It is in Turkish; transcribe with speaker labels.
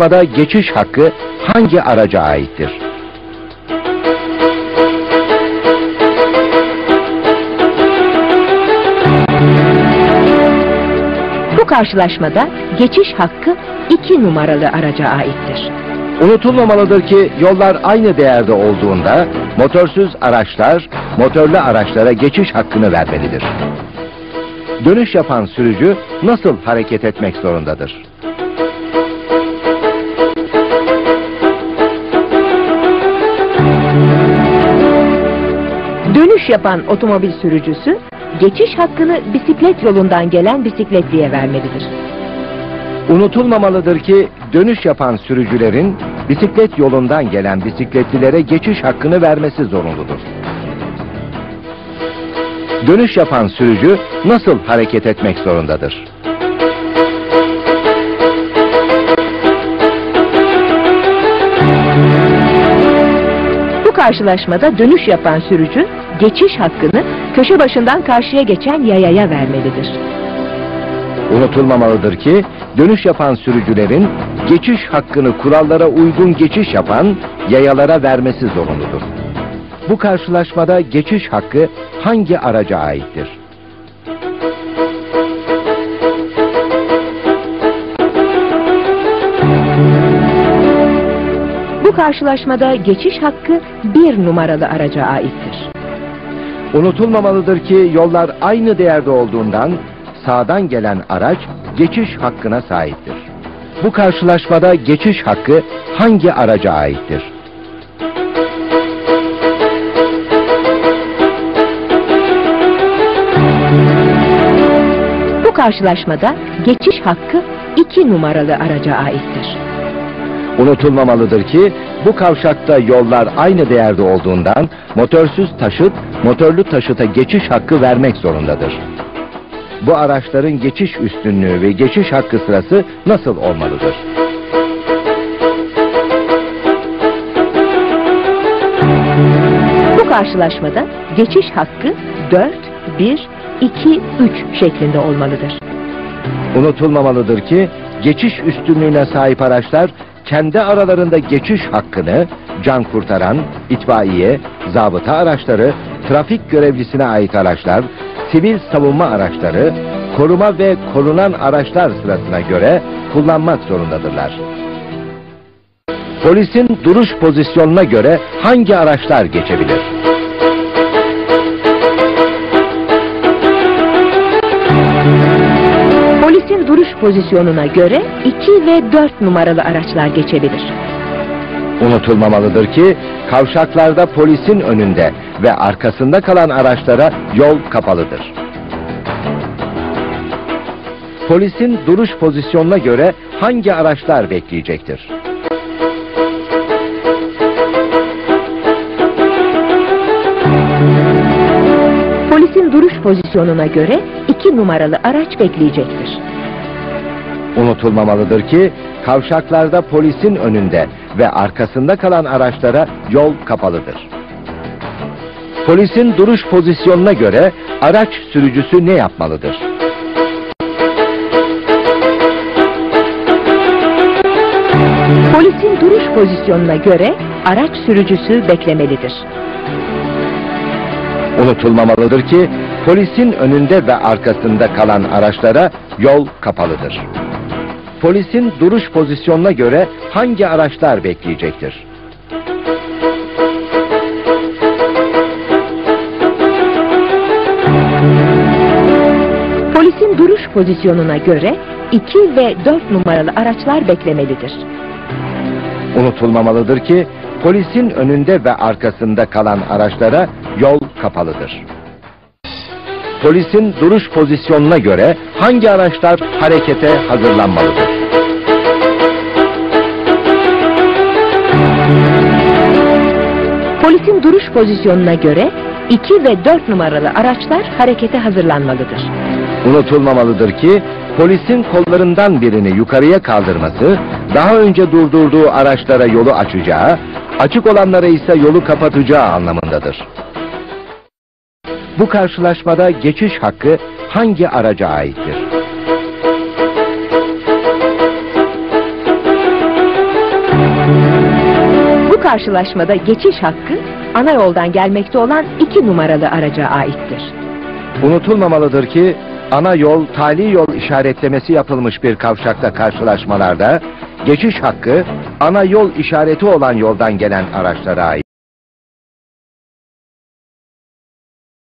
Speaker 1: karşılaşmada geçiş hakkı hangi araca aittir?
Speaker 2: Bu karşılaşmada geçiş hakkı 2 numaralı araca aittir.
Speaker 1: Unutulmamalıdır ki yollar aynı değerde olduğunda motorsuz araçlar motorlu araçlara geçiş hakkını vermelidir. Dönüş yapan sürücü nasıl hareket etmek zorundadır?
Speaker 2: Dönüş yapan otomobil sürücüsü geçiş hakkını bisiklet yolundan gelen bisikletliye vermelidir.
Speaker 1: Unutulmamalıdır ki dönüş yapan sürücülerin bisiklet yolundan gelen bisikletlilere geçiş hakkını vermesi zorunludur. Dönüş yapan sürücü nasıl hareket etmek zorundadır?
Speaker 2: Bu karşılaşmada dönüş yapan sürücü geçiş hakkını köşe başından karşıya geçen yayaya vermelidir.
Speaker 1: Unutulmamalıdır ki dönüş yapan sürücülerin geçiş hakkını kurallara uygun geçiş yapan yayalara vermesi zorunludur. Bu karşılaşmada geçiş hakkı hangi araca aittir?
Speaker 2: Bu karşılaşmada geçiş hakkı 1 numaralı araca aittir.
Speaker 1: Unutulmamalıdır ki yollar aynı değerde olduğundan sağdan gelen araç geçiş hakkına sahiptir. Bu karşılaşmada geçiş hakkı hangi araca aittir?
Speaker 2: Bu karşılaşmada geçiş hakkı 2 numaralı araca aittir.
Speaker 1: Unutulmamalıdır ki bu kavşakta yollar aynı değerde olduğundan motorsuz taşıt motorlu taşıta geçiş hakkı vermek zorundadır. Bu araçların geçiş üstünlüğü ve geçiş hakkı sırası nasıl olmalıdır?
Speaker 2: Bu karşılaşmada geçiş hakkı 4, 1, 2, 3 şeklinde olmalıdır.
Speaker 1: Unutulmamalıdır ki geçiş üstünlüğüne sahip araçlar kendi aralarında geçiş hakkını can kurtaran, itfaiye, zabıta araçları, trafik görevlisine ait araçlar, sivil savunma araçları, koruma ve korunan araçlar sırasına göre kullanmak zorundadırlar. Polisin duruş pozisyonuna göre hangi araçlar geçebilir?
Speaker 2: Polisin duruş pozisyonuna göre 2 ve 4 numaralı araçlar geçebilir.
Speaker 1: Unutulmamalıdır ki kavşaklarda polisin önünde ve arkasında kalan araçlara yol kapalıdır. Polisin duruş pozisyonuna göre hangi araçlar bekleyecektir?
Speaker 2: Polisin duruş pozisyonuna göre 2 numaralı araç bekleyecektir.
Speaker 1: Unutulmamalıdır ki kavşaklarda polisin önünde ve arkasında kalan araçlara yol kapalıdır. Polisin duruş pozisyonuna göre araç sürücüsü ne yapmalıdır?
Speaker 2: Polisin duruş pozisyonuna göre araç sürücüsü beklemelidir.
Speaker 1: Unutulmamalıdır ki polisin önünde ve arkasında kalan araçlara yol kapalıdır. Polisin duruş pozisyonuna göre hangi araçlar bekleyecektir?
Speaker 2: Polisin duruş pozisyonuna göre 2 ve 4 numaralı araçlar beklemelidir.
Speaker 1: Unutulmamalıdır ki polisin önünde ve arkasında kalan araçlara yol kapalıdır. Polisin duruş pozisyonuna göre hangi araçlar harekete hazırlanmalıdır?
Speaker 2: Polisin duruş pozisyonuna göre 2 ve 4 numaralı araçlar harekete hazırlanmalıdır.
Speaker 1: Unutulmamalıdır ki polisin kollarından birini yukarıya kaldırması daha önce durdurduğu araçlara yolu açacağı, açık olanlara ise yolu kapatacağı anlamındadır. Bu karşılaşmada geçiş hakkı hangi araca aittir?
Speaker 2: karşılaşmada geçiş hakkı ana yoldan gelmekte olan iki numaralı araca aittir.
Speaker 1: Unutulmamalıdır ki ana yol tali yol işaretlemesi yapılmış bir kavşakta karşılaşmalarda geçiş hakkı ana yol işareti olan yoldan gelen araçlara ait.